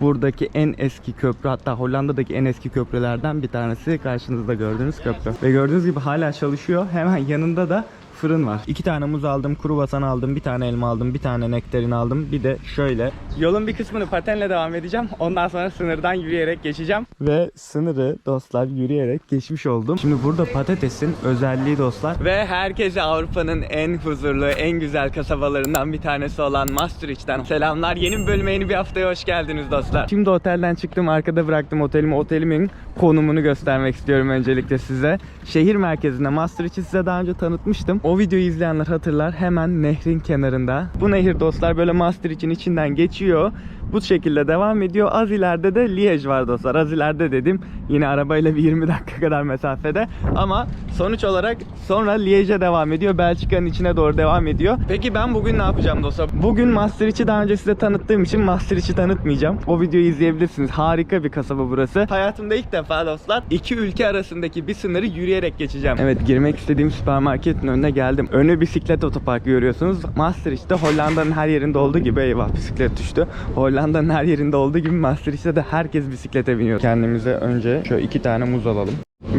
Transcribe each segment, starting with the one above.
Buradaki en eski köprü hatta Hollanda'daki en eski köprülerden bir tanesi karşınızda gördüğünüz köprü. Ve gördüğünüz gibi hala çalışıyor. Hemen yanında da fırın var. İki tane muz aldım, kuru basan aldım, bir tane elma aldım, bir tane nektarin aldım. Bir de şöyle. Yolun bir kısmını patenle devam edeceğim. Ondan sonra sınırdan yürüyerek geçeceğim. Ve sınırı dostlar yürüyerek geçmiş oldum. Şimdi burada patatesin özelliği dostlar. Ve herkese Avrupa'nın en huzurlu, en güzel kasabalarından bir tanesi olan Maastricht'ten selamlar. Yeni bir bölüme yeni bir haftaya hoş geldiniz dostlar. Şimdi otelden çıktım, arkada bıraktım otelimi. Otelimin konumunu göstermek istiyorum öncelikle size. Şehir merkezinde Maastricht'i size daha önce tanıtmıştım. O videoyu izleyenler hatırlar. Hemen nehrin kenarında. Bu nehir dostlar böyle Maastricht'in içinden geçiyor. Bu şekilde devam ediyor. Az ileride de Liège var dostlar. Az ileride dedim. Yine arabayla bir 20 dakika kadar mesafede. Ama sonuç olarak sonra Liège'e devam ediyor. Belçika'nın içine doğru devam ediyor. Peki ben bugün ne yapacağım dostlar? Bugün Maastricht'i daha önce size tanıttığım için Maastricht'i tanıtmayacağım. O videoyu izleyebilirsiniz. Harika bir kasaba burası. Hayatımda ilk defa dostlar iki ülke arasındaki bir sınırı yürüyerek geçeceğim. Evet girmek istediğim süpermarketin önüne geldim. Önü bisiklet otoparkı görüyorsunuz. Maastricht'te Hollanda'nın her yerinde olduğu gibi eyvah bisiklet düştü. Hollanda'nın her yerinde olduğu gibi Maastricht'te de herkes bisiklete biniyor. Kendimize önce şöyle iki tane muz alalım.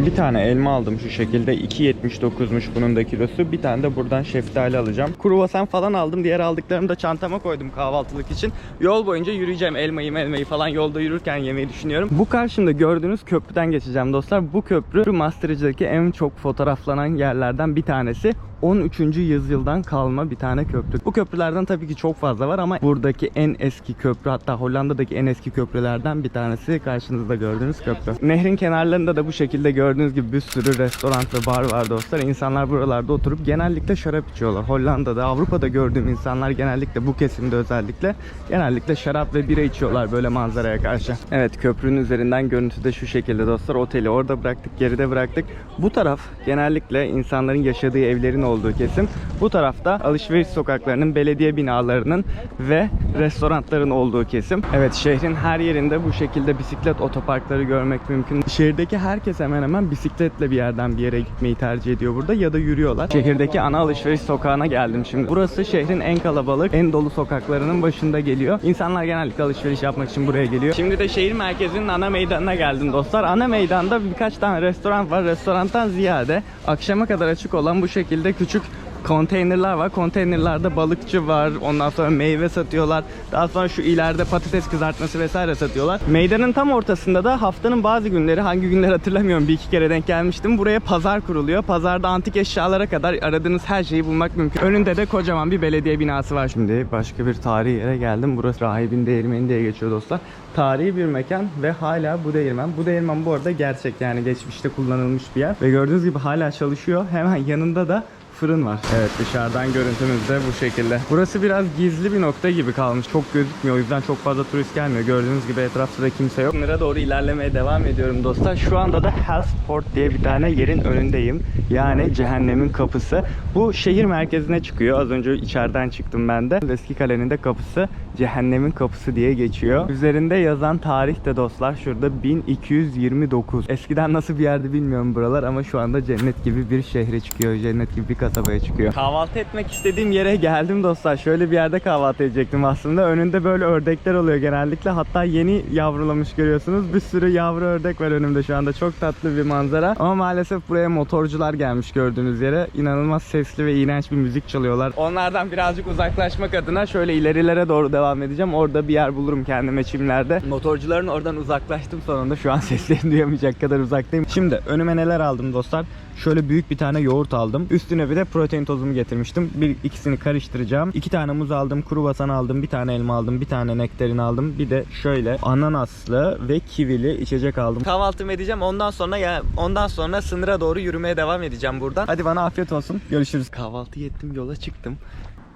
Bir tane elma aldım şu şekilde 2.79'muş bunun da kilosu. Bir tane de buradan şeftali alacağım. Kruvasan falan aldım. Diğer aldıklarımı da çantama koydum kahvaltılık için. Yol boyunca yürüyeceğim. Elmayı elmayı falan yolda yürürken yemeyi düşünüyorum. Bu karşımda gördüğünüz köprüden geçeceğim dostlar. Bu köprü Maastricht'teki en çok fotoğraflanan yerlerden bir tanesi. 13. yüzyıldan kalma bir tane köprü. Bu köprülerden tabii ki çok fazla var ama buradaki en eski köprü hatta Hollanda'daki en eski köprülerden bir tanesi karşınızda gördüğünüz köprü. Nehrin kenarlarında da bu şekilde gördüğünüz gibi bir sürü restoran ve bar var dostlar. İnsanlar buralarda oturup genellikle şarap içiyorlar. Hollanda'da, Avrupa'da gördüğüm insanlar genellikle bu kesimde özellikle genellikle şarap ve bira içiyorlar böyle manzaraya karşı. Evet köprünün üzerinden görüntü de şu şekilde dostlar. Oteli orada bıraktık, geride bıraktık. Bu taraf genellikle insanların yaşadığı evlerin olduğu kesim. Bu tarafta alışveriş sokaklarının, belediye binalarının ve restoranların olduğu kesim. Evet şehrin her yerinde bu şekilde bisiklet otoparkları görmek mümkün. Şehirdeki herkes hemen hemen bisikletle bir yerden bir yere gitmeyi tercih ediyor burada ya da yürüyorlar. Şehirdeki ana alışveriş sokağına geldim şimdi. Burası şehrin en kalabalık, en dolu sokaklarının başında geliyor. İnsanlar genellikle alışveriş yapmak için buraya geliyor. Şimdi de şehir merkezinin ana meydanına geldim dostlar. Ana meydanda birkaç tane restoran var. Restorantan ziyade akşama kadar açık olan bu şekilde küçük konteynerler var. Konteynerlerde balıkçı var. Ondan sonra meyve satıyorlar. Daha sonra şu ileride patates kızartması vesaire satıyorlar. Meydanın tam ortasında da haftanın bazı günleri hangi günler hatırlamıyorum. Bir iki kere denk gelmiştim. Buraya pazar kuruluyor. Pazarda antik eşyalara kadar aradığınız her şeyi bulmak mümkün. Önünde de kocaman bir belediye binası var. Şimdi başka bir tarihi yere geldim. Burası Rahibin Değirmeni diye geçiyor dostlar. Tarihi bir mekan ve hala bu değirmen. Bu değirmen bu arada gerçek yani geçmişte kullanılmış bir yer. Ve gördüğünüz gibi hala çalışıyor. Hemen yanında da fırın var. Evet dışarıdan görüntümüz de bu şekilde. Burası biraz gizli bir nokta gibi kalmış. Çok gözükmüyor. O yüzden çok fazla turist gelmiyor. Gördüğünüz gibi etrafta da kimse yok. Sınıra doğru ilerlemeye devam ediyorum dostlar. Şu anda da Hellsport diye bir tane yerin önündeyim. Yani cehennemin kapısı. Bu şehir merkezine çıkıyor. Az önce içeriden çıktım ben de. Eski kalenin de kapısı cehennemin kapısı diye geçiyor. Üzerinde yazan tarih de dostlar şurada 1229. Eskiden nasıl bir yerdi bilmiyorum buralar ama şu anda cennet gibi bir şehre çıkıyor. Cennet gibi bir kasabaya çıkıyor. Kahvaltı etmek istediğim yere geldim dostlar. Şöyle bir yerde kahvaltı edecektim aslında. Önünde böyle ördekler oluyor genellikle. Hatta yeni yavrulamış görüyorsunuz. Bir sürü yavru ördek var önümde şu anda. Çok tatlı bir manzara. Ama maalesef buraya motorcular gelmiş gördüğünüz yere. İnanılmaz sesli ve iğrenç bir müzik çalıyorlar. Onlardan birazcık uzaklaşmak adına şöyle ilerilere doğru devam edeceğim. Orada bir yer bulurum kendime çimlerde. Motorcuların oradan uzaklaştım sonunda. Şu an seslerini duyamayacak kadar uzaktayım. Şimdi önüme neler aldım dostlar? Şöyle büyük bir tane yoğurt aldım. Üstüne bir protein tozumu getirmiştim. Bir ikisini karıştıracağım. İki tane muz aldım, kuru basan aldım, bir tane elma aldım, bir tane nektarin aldım. Bir de şöyle ananaslı ve kivili içecek aldım. Kahvaltımı edeceğim. Ondan sonra ya ondan sonra sınıra doğru yürümeye devam edeceğim buradan. Hadi bana afiyet olsun. Görüşürüz. Kahvaltı ettim, yola çıktım.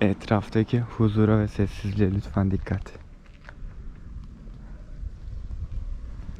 Etraftaki huzura ve sessizliğe lütfen dikkat.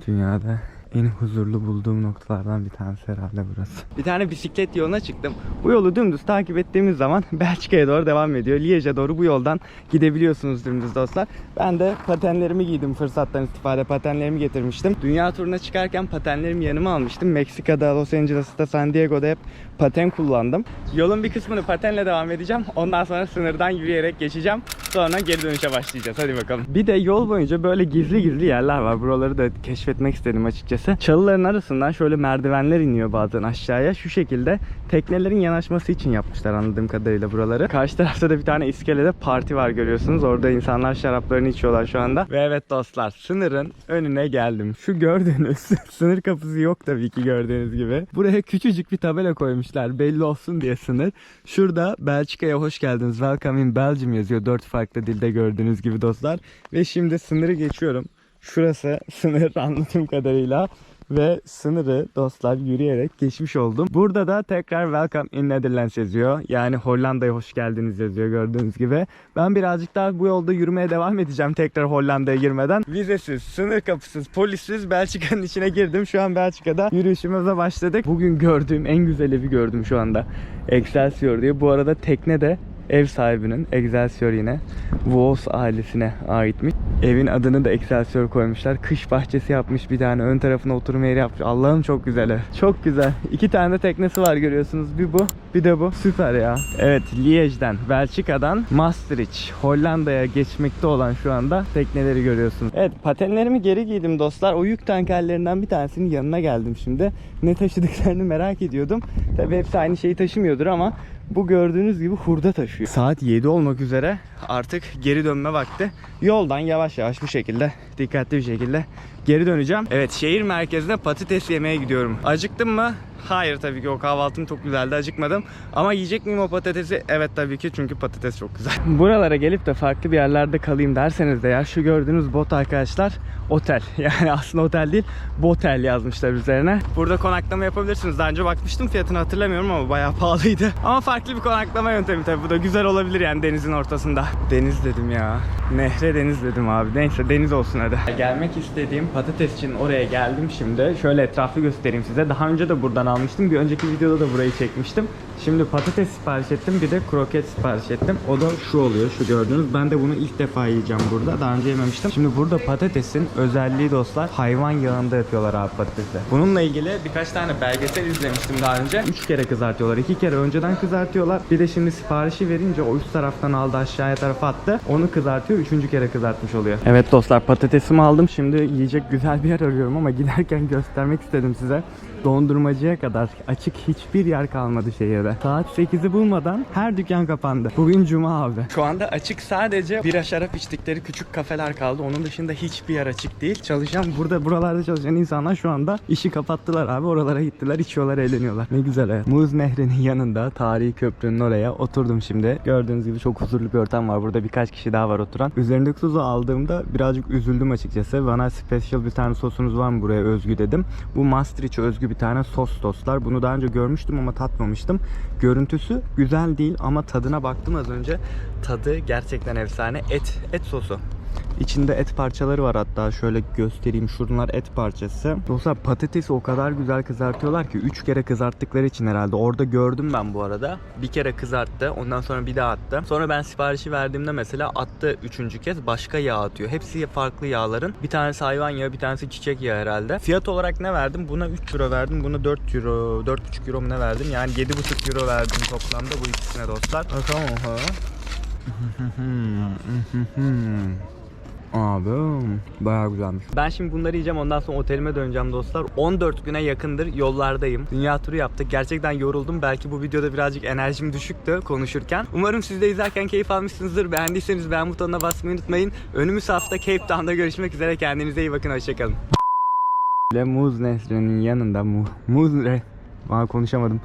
Dünyada En huzurlu bulduğum noktalardan bir tanesi herhalde burası. Bir tane bisiklet yoluna çıktım. Bu yolu dümdüz takip ettiğimiz zaman Belçika'ya doğru devam ediyor. Liège'e doğru bu yoldan gidebiliyorsunuz dümdüz dostlar. Ben de patenlerimi giydim fırsattan istifade patenlerimi getirmiştim. Dünya turuna çıkarken patenlerimi yanıma almıştım. Meksika'da, Los Angeles'ta, San Diego'da hep paten kullandım. Yolun bir kısmını patenle devam edeceğim. Ondan sonra sınırdan yürüyerek geçeceğim. Sonra geri dönüşe başlayacağız. Hadi bakalım. Bir de yol boyunca böyle gizli gizli yerler var. Buraları da keşfetmek istedim açıkçası. Çalıların arasından şöyle merdivenler iniyor bazen aşağıya. Şu şekilde teknelerin yanaşması için yapmışlar anladığım kadarıyla buraları. Karşı tarafta da bir tane iskelede parti var görüyorsunuz. Orada insanlar şaraplarını içiyorlar şu anda. Ve evet dostlar sınırın önüne geldim. Şu gördüğünüz sınır kapısı yok tabii ki gördüğünüz gibi. Buraya küçücük bir tabela koymuşlar. Belli olsun diye sınır. Şurada Belçika'ya hoş geldiniz. Welcome in Belgium yazıyor. Dört farklı dilde gördüğünüz gibi dostlar. Ve şimdi sınırı geçiyorum. Şurası sınır anladığım kadarıyla ve sınırı dostlar yürüyerek geçmiş oldum. Burada da tekrar Welcome in Netherlands yazıyor. Yani Hollanda'ya hoş geldiniz yazıyor gördüğünüz gibi. Ben birazcık daha bu yolda yürümeye devam edeceğim tekrar Hollanda'ya girmeden. Vizesiz, sınır kapısız, polisiz Belçika'nın içine girdim. Şu an Belçika'da yürüyüşümüze başladık. Bugün gördüğüm en güzel evi gördüm şu anda. Excelsior diye. Bu arada tekne de ev sahibinin Excelsior yine Vos ailesine aitmiş. Evin adını da Excelsior koymuşlar. Kış bahçesi yapmış bir tane. Ön tarafına oturma yeri yapmış. Allah'ım çok güzel ev. Çok güzel. İki tane de teknesi var görüyorsunuz. Bir bu bir de bu. Süper ya. Evet Liège'den Belçika'dan Maastricht Hollanda'ya geçmekte olan şu anda tekneleri görüyorsunuz. Evet patenlerimi geri giydim dostlar. O yük tankerlerinden bir tanesinin yanına geldim şimdi. Ne taşıdıklarını merak ediyordum. Tabi hepsi aynı şeyi taşımıyordur ama bu gördüğünüz gibi hurda taşıyor. Saat 7 olmak üzere artık geri dönme vakti. Yoldan yavaş yavaş bu şekilde dikkatli bir şekilde geri döneceğim. Evet şehir merkezine patates yemeye gidiyorum. Acıktım mı? Hayır tabii ki o kahvaltım çok güzeldi acıkmadım. Ama yiyecek miyim o patatesi? Evet tabii ki çünkü patates çok güzel. Buralara gelip de farklı bir yerlerde kalayım derseniz de ya şu gördüğünüz bot arkadaşlar otel. Yani aslında otel değil botel yazmışlar üzerine. Burada konaklama yapabilirsiniz. Daha önce bakmıştım fiyatını hatırlamıyorum ama bayağı pahalıydı. Ama farklı bir konaklama yöntemi tabii. Bu da güzel olabilir yani denizin ortasında. Deniz dedim ya. Nehre deniz dedim abi. Neyse deniz olsun hadi. Gelmek istediğim patates için oraya geldim şimdi. Şöyle etrafı göstereyim size. Daha önce de buradan almıştım. Bir önceki videoda da burayı çekmiştim. Şimdi patates sipariş ettim. Bir de kroket sipariş ettim. O da şu oluyor. Şu gördüğünüz. Ben de bunu ilk defa yiyeceğim burada. Daha önce yememiştim. Şimdi burada patatesin özelliği dostlar hayvan yağında yapıyorlar abi patatesi. Bununla ilgili birkaç tane belgesel izlemiştim daha önce. 3 kere kızartıyorlar. 2 kere önceden kızartıyorlar. Bir de şimdi siparişi verince o üst taraftan aldı aşağıya tarafa attı. Onu kızartıyor. Üçüncü kere kızartmış oluyor. Evet dostlar patatesimi aldım. Şimdi yiyecek güzel bir yer arıyorum ama giderken göstermek istedim size. Dondurmacıya kadar açık hiçbir yer kalmadı şehirde. Saat 8'i bulmadan her dükkan kapandı. Bugün cuma abi. Şu anda açık sadece bira şarap içtikleri küçük kafeler kaldı. Onun dışında hiçbir yer açık değil. Çalışan burada buralarda çalışan insanlar şu anda işi kapattılar abi. Oralara gittiler, içiyorlar, eğleniyorlar. Ne güzel hayat. Muz Nehri'nin yanında tarihi köprünün oraya oturdum şimdi. Gördüğünüz gibi çok huzurlu bir ortam var. Burada birkaç kişi daha var oturan. Üzerindeki sosu aldığımda birazcık üzüldüm açıkçası. Bana special bir tane sosunuz var mı buraya özgü dedim. Bu Maastricht'e özgü bir tane sos dostlar. Bunu daha önce görmüştüm ama tatmamıştım. Görüntüsü güzel değil ama tadına baktım az önce. Tadı gerçekten efsane. Et, et sosu. İçinde et parçaları var hatta şöyle göstereyim şunlar et parçası. Dostlar patatesi o kadar güzel kızartıyorlar ki 3 kere kızarttıkları için herhalde. Orada gördüm ben bu arada. Bir kere kızarttı ondan sonra bir daha attı. Sonra ben siparişi verdiğimde mesela attı üçüncü kez başka yağ atıyor. Hepsi farklı yağların. Bir tanesi hayvan yağı bir tanesi çiçek yağı herhalde. Fiyat olarak ne verdim? Buna 3 euro verdim. Buna 4 euro 4,5 euro mu ne verdim? Yani 7,5 euro verdim toplamda bu ikisine dostlar. Bakalım ha. Abi bayağı güzelmiş. Ben şimdi bunları yiyeceğim ondan sonra otelime döneceğim dostlar. 14 güne yakındır yollardayım. Dünya turu yaptık. Gerçekten yoruldum. Belki bu videoda birazcık enerjim düşüktü konuşurken. Umarım siz de izlerken keyif almışsınızdır. Beğendiyseniz beğen butonuna basmayı unutmayın. Önümüz hafta Cape Town'da görüşmek üzere. Kendinize iyi bakın. Hoşçakalın. Muz Nehri'nin yanında mu, Muz Nehri. Aa, konuşamadım.